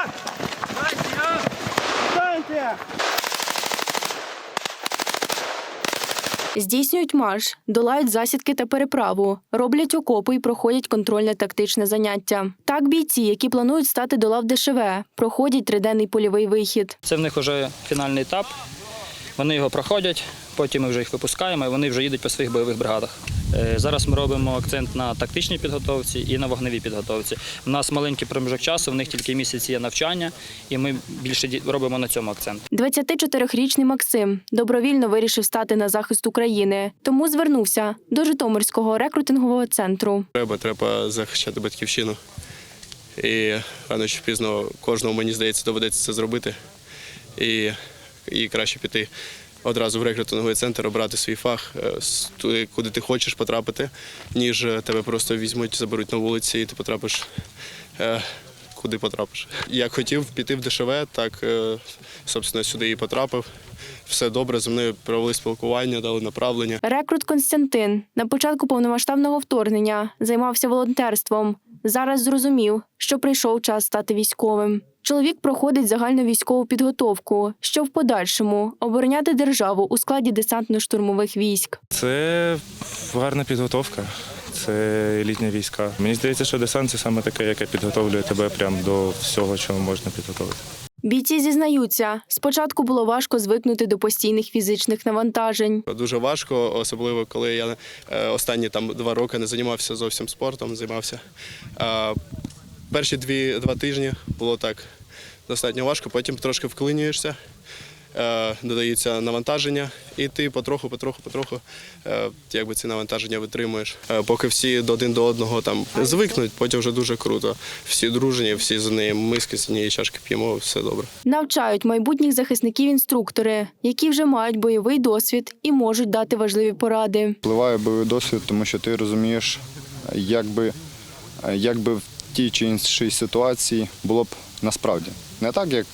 Станція! Станція! Здійснюють марш, долають засідки та переправу, роблять окопи і проходять контрольне тактичне заняття. Так бійці, які планують стати до лав ДШВ, проходять триденний польовий вихід. Це в них вже фінальний етап. Вони його проходять, потім ми вже їх випускаємо, і вони вже їдуть по своїх бойових бригадах. Е, Зараз ми робимо акцент на тактичній підготовці і на вогневій підготовці. У нас маленький проміжок часу, в них тільки місяць є навчання, і ми більше робимо на цьому акцент. 24-річний Максим добровільно вирішив стати на захист України, тому звернувся до Житомирського рекрутингового центру. Треба, треба захищати батьківщину. І рано чи пізно кожному, мені здається, доведеться це зробити. І, і краще піти одразу в рекрутинговий центр, обрати свій фах, е, куди ти хочеш потрапити, ніж е, тебе просто візьмуть, заберуть на вулиці, і ти потрапиш. е, Куди потрапиш. Як хотів піти в ДШВ, так собственно, сюди і потрапив. Все добре, зі мною провели спілкування, дали направлення. Рекрут Константин на початку повномасштабного вторгнення займався волонтерством. Зараз зрозумів, що прийшов час стати військовим. Чоловік проходить загальну військову підготовку, щоб в подальшому обороняти державу у складі десантно-штурмових військ. Це гарна підготовка, це елітні війська. Мені здається, що десант це саме таке, яке підготовлює тебе прямо до всього, чого можна підготовити. Бійці зізнаються, спочатку було важко звикнути до постійних фізичних навантажень. Дуже важко, особливо коли я е, останні там два роки не займався зовсім спортом, займався. Перші дві, два тижні було так достатньо важко, потім трошки вклинюєшся, е, додається навантаження, і ти потроху, потроху, потроху е, якби ці навантаження витримуєш. Е, Поки всі до один до одного там звикнуть, потім вже дуже круто. Всі дружні, всі з неї миски з однієї чашки п'ємо, все добре. Навчають майбутніх захисників інструктори, які вже мають бойовий досвід і можуть дати важливі поради. Впливає бойовий досвід, тому що ти розумієш, як би, як би в тій чи іншій ситуації було б насправді. Не так, як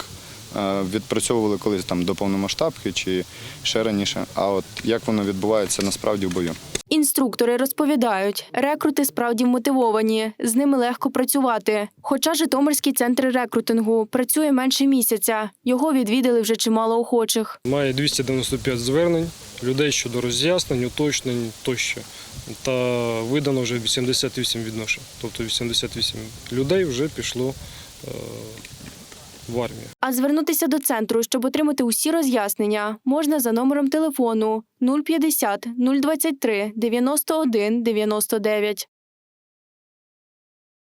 е, відпрацьовували колись там до повномасштабки чи ще раніше, а от як воно відбувається насправді в бою. Інструктори розповідають, рекрути справді мотивовані, з ними легко працювати. Хоча Житомирський центр рекрутингу працює менше місяця, його відвідали вже чимало охочих. Має 295 звернень людей щодо роз'яснень, уточнень тощо. Та видано вже 88 відношень. Тобто 88 людей вже пішло е, в армію. А звернутися до центру, щоб отримати усі роз'яснення, можна за номером телефону 050 023 91 99.